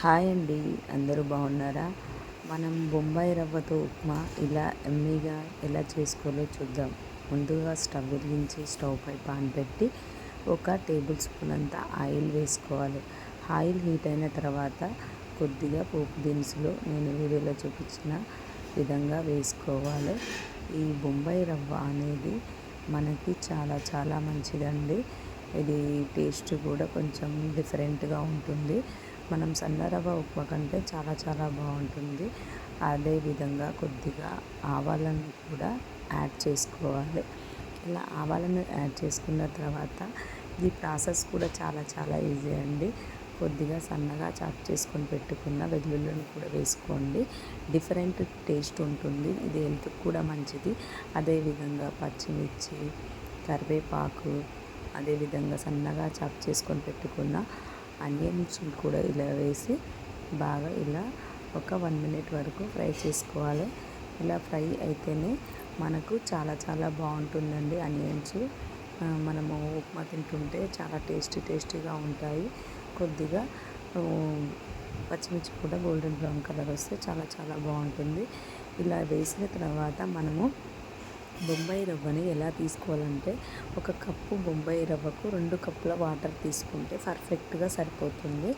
Hi అండి అందరూ బాగున్నారా? మనం బొంబాయి రవ్వతో ఉప్మా ఇలా ఎమ్మీగా ఎలా చేసుకోవాలో చూద్దాం. ముందుగా స్టవ్ వెలిగించి స్టవ్ పై పాన్ పెట్టి ఒక టేబుల్ స్పూన్ అంతా ఆయిల్ వేసుకోవాలి. ఆయిల్ హీట్ అయిన తర్వాత కొద్దిగా పోపు దినుసులు నేను వీడియోలో చూపించిన విధంగా వేసుకోవాలి. ఈ బొంబాయి రవ్వ అనేది మనకి చాలా చాలా మంచిదండి. ఇది టేస్ట్ కూడా కొంచెం డిఫరెంట్గా ఉంటుంది. మనం సన్న ఉప్మా కంటే చాలా చాలా బాగుంటుంది. అదేవిధంగా కొద్దిగా ఆవాలను కూడా యాడ్ చేసుకోవాలి. ఇలా ఆవాలను యాడ్ చేసుకున్న తర్వాత ఈ ప్రాసెస్ కూడా చాలా చాలా ఈజీ అండి. కొద్దిగా సన్నగా చాప్ చేసుకొని పెట్టుకున్న వెల్లుల్లిని కూడా వేసుకోండి. డిఫరెంట్ టేస్ట్ ఉంటుంది. ఇది హెల్త్కి కూడా మంచిది. అదేవిధంగా పచ్చిమిర్చి కరివేపాకు అదేవిధంగా సన్నగా చాప్ చేసుకొని పెట్టుకున్న ఆనియన్స్ కూడా ఇలా వేసి బాగా ఇలా ఒక వన్ మినిట్ వరకు ఫ్రై చేసుకోవాలి. ఇలా ఫ్రై అయితేనే మనకు చాలా చాలా బాగుంటుందండి ఆనియన్స్ మనము ఉప్మా తింటుంటే చాలా టేస్టీ టేస్టీగా ఉంటాయి. కొద్దిగా పచ్చిమిర్చి కూడా గోల్డెన్ బ్రౌన్ కలర్ వస్తే చాలా చాలా బాగుంటుంది. ఇలా వేసిన తర్వాత మనము బొంబాయి రవ్వని ఎలా తీసుకోవాలంటే ఒక కప్పు బొంబాయి రవ్వకు రెండు కప్పుల వాటర్ తీసుకుంటే పర్ఫెక్ట్గా సరిపోతుంది.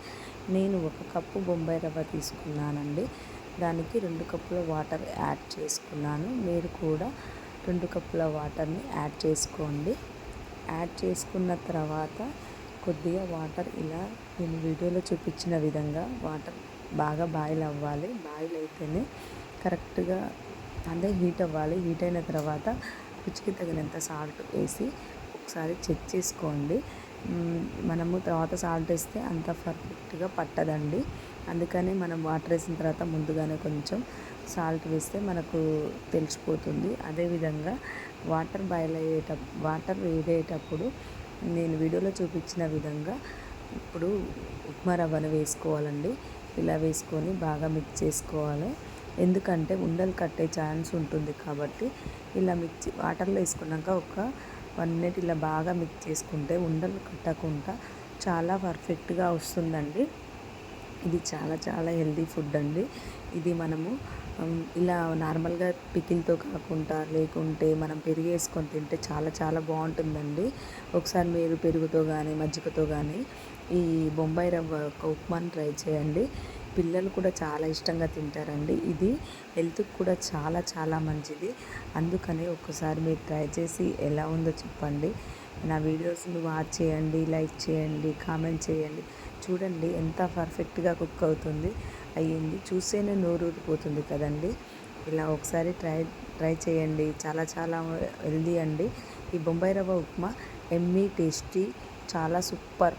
నేను ఒక కప్పు బొంబాయి రవ్వ తీసుకున్నానండి. దానికి రెండు కప్పుల వాటర్ యాడ్ చేసుకున్నాను. మీరు కూడా రెండు కప్పుల వాటర్ని యాడ్ చేసుకోండి. యాడ్ చేసుకున్న తర్వాత కొద్దిగా వాటర్ ఇలా నేను వీడియోలో చూపించిన విధంగా వాటర్ బాగా బాయిల్ అవ్వాలి. బాయిల్ అయితేనే కరెక్ట్గా అంటే హీట్ అవ్వాలి. హీట్ అయిన తర్వాత రుచికి తగినంత సాల్ట్ వేసి ఒకసారి చెక్ చేసుకోండి. మనము తర్వాత సాల్ట్ వేస్తే అంత పర్ఫెక్ట్గా పట్టదండి. అందుకని మనం వాటర్ వేసిన తర్వాత ముందుగానే కొంచెం సాల్ట్ వేస్తే మనకు తెలిసిపోతుంది. అదేవిధంగా వాటర్ బాయిల్ అయ్యేట వాటర్ వేడేటప్పుడు నేను వీడియోలో చూపించిన విధంగా ఇప్పుడు ఉప్మా రవ్వను వేసుకోవాలండి. ఇలా వేసుకొని బాగా మిక్స్ చేసుకోవాలి. ఎందుకంటే ఉండలు కట్టే ఛాన్స్ ఉంటుంది కాబట్టి ఇలా మిక్సీ వాటర్లో వేసుకున్నాక ఒక వన్ మినిట్ ఇలా బాగా మిక్స్ చేసుకుంటే ఉండలు కట్టకుండా చాలా పర్ఫెక్ట్గా వస్తుందండి. ఇది చాలా చాలా హెల్దీ ఫుడ్ అండి. ఇది మనము ఇలా నార్మల్గా పికిల్తో కాకుండా లేకుంటే మనం పెరుగు వేసుకొని తింటే చాలా చాలా బాగుంటుందండి. ఒకసారి మీరు పెరుగుతో కానీ మజ్జిగతో కానీ ఈ బొంబాయి రవ్వ ఉప్మాని ట్రై చేయండి. పిల్లలు కూడా చాలా ఇష్టంగా తింటారండి. ఇది హెల్త్కి కూడా చాలా చాలా మంచిది. అందుకని ఒక్కసారి మీరు ట్రై చేసి ఎలా ఉందో చెప్పండి. నా వీడియోస్ని వాచ్ చేయండి లైక్ చేయండి కామెంట్ చేయండి. చూడండి ఎంత పర్ఫెక్ట్గా కుక్ అవుతుంది అయ్యింది. చూస్తేనే నోరూరిపోతుంది కదండి. ఇలా ఒకసారి ట్రై ట్రై చేయండి. చాలా చాలా హెల్దీ అండి. ఈ బొంబాయి రవ్వ ఉప్మా ఎమ్మీ టేస్టీ చాలా సూపర్.